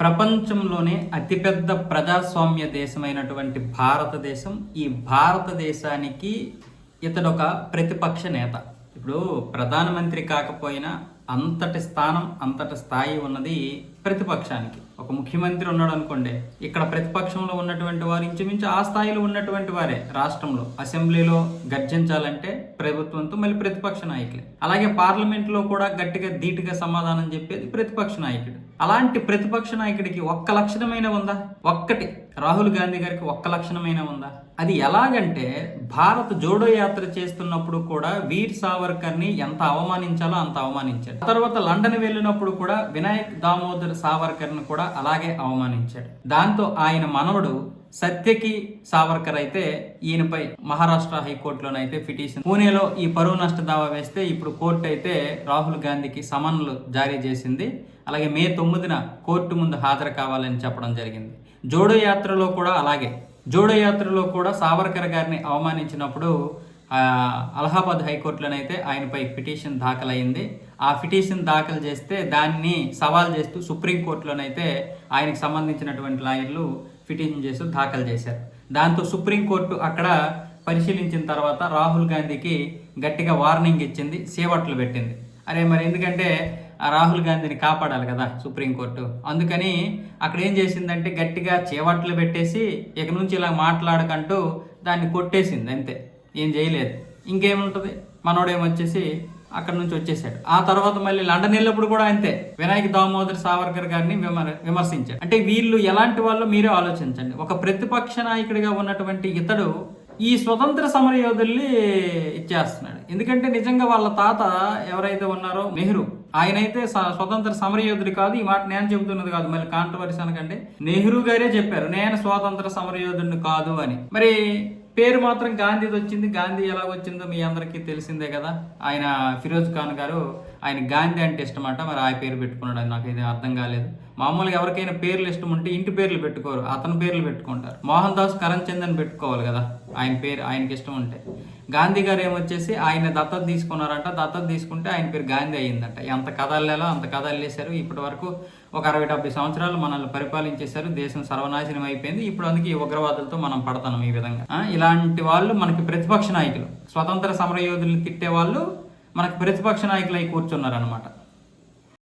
ప్రపంచంలోనే అతిపెద్ద ప్రజాస్వామ్య దేశమైనటువంటి భారతదేశం. ఈ భారతదేశానికి ఇతడొక ప్రతిపక్ష నేత. ఇప్పుడు ప్రధానమంత్రి కాకపోయినా అంతటి స్థానం అంతటి స్థాయి ఉన్నది ప్రతిపక్షానికి. ఒక ముఖ్యమంత్రి ఉన్నాడు అనుకోండి ఇక్కడ ప్రతిపక్షంలో ఉన్నటువంటి వారు ఇంచుమించు ఆ స్థాయిలో ఉన్నటువంటి వారే రాష్ట్రంలో. అసెంబ్లీలో గర్జించాలంటే ప్రభుత్వంతో మళ్ళీ ప్రతిపక్ష నాయకులే. అలాగే పార్లమెంట్లో కూడా గట్టిగా ధీటుగా సమాధానం చెప్పేది ప్రతిపక్ష నాయకుడు. అలాంటి ప్రతిపక్ష నాయకుడికి ఒక్క లక్షణమైన ఉందా? ఒక్కటి. రాహుల్ గాంధీ గారికి ఒక్క లక్షణమైన ఉందా? అది ఎలాగంటే భారత్ జోడో యాత్ర చేస్తున్నప్పుడు కూడా వీర్ సావర్కర్ని ఎంత అవమానించాలో అంత అవమానించాడు. తర్వాత లండన్ వెళ్ళినప్పుడు కూడా వినాయక్ దామోదర్ సావర్కర్ని కూడా అలాగే అవమానించాడు. దాంతో ఆయన మనవడు సత్యకి సావర్కర్ అయితే ఈయనపై మహారాష్ట్ర హైకోర్టులోనైతే పిటిషన్. పూణేలో ఈ పరువు నష్ట దావా వేస్తే ఇప్పుడు కోర్టు అయితే రాహుల్ గాంధీకి సమన్లు జారీ చేసింది. అలాగే మే తొమ్మిదిన కోర్టు ముందు హాజరు కావాలని చెప్పడం జరిగింది. జోడో యాత్రలో కూడా అలాగే. జోడో యాత్రలో కూడా సావర్కర్ గారిని అవమానించినప్పుడు అలహాబాద్ హైకోర్టులోనైతే ఆయనపై పిటిషన్ దాఖలైంది ఆ పిటిషన్ దాఖలు చేస్తే దాన్ని సవాల్ చేస్తూ సుప్రీంకోర్టులోనైతే ఆయనకు సంబంధించినటువంటి లాయర్లు పిటిషన్ చేస్తూ దాఖలు చేశారు. దాంతో సుప్రీంకోర్టు అక్కడ పరిశీలించిన తర్వాత రాహుల్ గాంధీకి గట్టిగా వార్నింగ్ ఇచ్చింది సేవట్లు పెట్టింది. అరే మరి ఎందుకంటే రాహుల్ గాంధీని కాపాడాలి కదా సుప్రీంకోర్టు అందుకని అక్కడ ఏం చేసిందంటే గట్టిగా చేవట్లు పెట్టేసి ఇక నుంచి ఇలా మాట్లాడకంటూ దాన్ని కొట్టేసింది అంతే. ఏం చేయలేదు. ఇంకేముంటుంది? మనోడేమొచ్చేసి అక్కడ నుంచి వచ్చేసాడు. ఆ తర్వాత మళ్ళీ లండన్ వెళ్ళినప్పుడు కూడా అంతే. వినాయక్ దామోదర్ సావర్కర్ గారిని విమర్ విమర్శించాడు. అంటే వీళ్ళు ఎలాంటి వాళ్ళు మీరే ఆలోచించండి. ఒక ప్రతిపక్ష నాయకుడిగా ఉన్నటువంటి ఇతడు ఈ స్వతంత్ర సమర యోధుల్ని ఇచ్చేస్తున్నాడు. ఎందుకంటే నిజంగా వాళ్ళ తాత ఎవరైతే ఉన్నారో నెహ్రూ ఆయనైతే స- స్వతంత్ర సమర యోధుడు కాదు ఈ మాట నేను చెబుతున్నది కాదు. మళ్ళీ కాంట్రవర్సీ అనకండి. నెహ్రూ గారే చెప్పారు నేను స్వాతంత్ర సమర యోధుడిని కాదు అని. మరి పేరు మాత్రం గాంధీది వచ్చింది. గాంధీ ఎలా వచ్చిందో మీ అందరికీ తెలిసిందే కదా. ఆయన ఫిరోజ్ ఖాన్ గారు ఆయన గాంధీ అంటే ఇష్టమట మరి ఆ పేరు పెట్టుకున్నాడు అని నాకు ఇది అర్థం కాలేదు. మామూలుగా ఎవరికైనా పేర్లు ఇష్టం ఉంటే ఇంటి పేర్లు పెట్టుకోరు అతని పేర్లు పెట్టుకుంటారు. మోహన్ దాస్ కరంచంద్ అని పెట్టుకోవాలి కదా ఆయన పేరు ఆయనకి ఇష్టం ఉంటే. గాంధీ గారు ఏమొచ్చేసి ఆయన దత్తత తీసుకున్నారంట దత్తత తీసుకుంటే ఆయన పేరు గాంధీ అయ్యిందంట. ఎంత కథల్లేలో అంత కథలు వేశారు ఇప్పటి వరకు ఒక అరవై డెబ్బై సంవత్సరాలు మనల్ని పరిపాలించేశారు. దేశం సర్వనాశనం అయిపోయింది. ఇప్పుడు అందుకే ఈ ఉగ్రవాదులతో మనం పడతాం ఈ విధంగా. ఇలాంటి వాళ్ళు మనకి ప్రతిపక్ష నాయకులు. స్వతంత్ర సమరయోధులు తిట్టే వాళ్ళు మనకు ప్రతిపక్ష నాయకులు అయి కూర్చున్నారు అనమాట